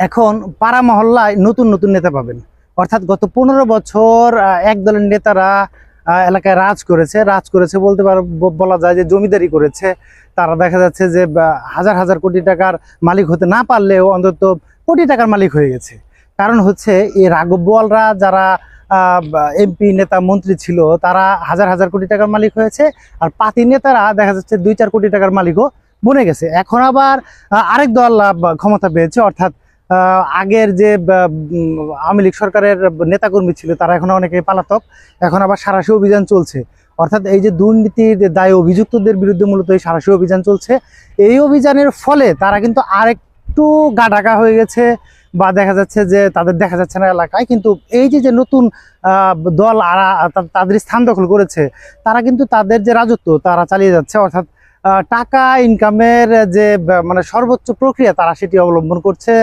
এখন পাড়া মহল্লায় নতুন নতুন নেতা পাবেন। অর্থাৎ গত পনেরো বছর এক দলের নেতারা এলাকায় রাজ করেছে। রাজ করেছে বলতে পার বলা যায় যে জমিদারি করেছে। তারা দেখা যাচ্ছে যে হাজার হাজার কোটি টাকার মালিক হতে না পারলেও অন্তত কোটি টাকার মালিক হয়ে গেছে। কারণ হচ্ছে এই রাঘব যারা এমপি নেতা মন্ত্রী ছিল, তারা হাজার হাজার কোটি টাকার মালিক হয়েছে। আর পাতি নেতারা দেখা যাচ্ছে দুই চার কোটি টাকার মালিকও বনে গেছে। এখন আবার আরেক দল ক্ষমতা পেয়েছে। অর্থাৎ আগের যে আওয়ামী লীগ সরকারের নেতাকর্মী ছিল, তারা এখন অনেকে পালাতক। এখন আবার সারাশি অভিযান চলছে। অর্থাৎ এই যে দুর্নীতির দায় অভিযুক্তদের বিরুদ্ধে মূলত এই সারাশি অভিযান চলছে। এই অভিযানের ফলে তারা কিন্তু আরেকটু গা ঢাকা হয়ে গেছে বা দেখা যাচ্ছে যে তাদের দেখা যাচ্ছে না এলাকায়। কিন্তু এই যে যে নতুন দল আরা তাদের স্থান দখল করেছে, তারা কিন্তু তাদের যে রাজত্ব, তারা চালিয়ে যাচ্ছে। অর্থাৎ টাকা ইনকামের যে মানে সর্বোচ্চ প্রক্রিয়া তারা সেটি অবলম্বন করছে।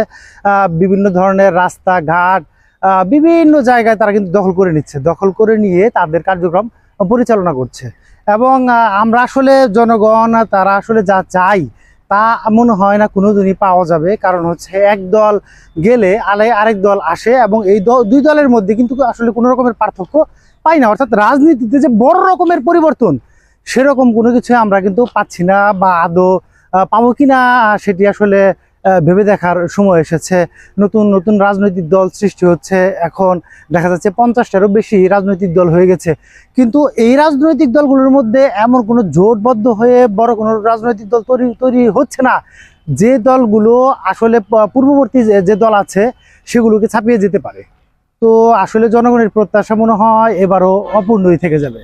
বিভিন্ন ধরনের রাস্তাঘাট আহ, বিভিন্ন জায়গায় তারা কিন্তু দখল করে নিচ্ছে। দখল করে নিয়ে তাদের কার্যক্রম পরিচালনা করছে। এবং আমরা আসলে জনগণ তারা আসলে যা চাই তা মনে হয় না কোনোদিনই পাওয়া যাবে। কারণ হচ্ছে এক দল গেলে আলে আরেক দল আসে এবং এই দুই দলের মধ্যে কিন্তু আসলে কোনো রকমের পার্থক্য পাই না। অর্থাৎ রাজনীতিতে যে বড় রকমের পরিবর্তন সেরকম কোনো কিছু আমরা কিন্তু পাচ্ছি না বা আদৌ পাবো কিনা সেটি আসলে ভেবে দেখার সময় এসেছে। নতুন নতুন রাজনৈতিক দল সৃষ্টি হচ্ছে। এখন দেখা যাচ্ছে পঞ্চাশটারও বেশি রাজনৈতিক দল হয়ে গেছে। কিন্তু এই রাজনৈতিক দলগুলোর মধ্যে এমন কোনো জোটবদ্ধ হয়ে বড় কোনো রাজনৈতিক দল তৈরি তৈরি হচ্ছে না। যে দলগুলো আসলে পূর্ববর্তী যে দল আছে, সেগুলোকে ছাপিয়ে যেতে পারে। তো আসলে জনগণের প্রত্যাশা মনে হয় এবারও অপূর্ণই থেকে যাবে।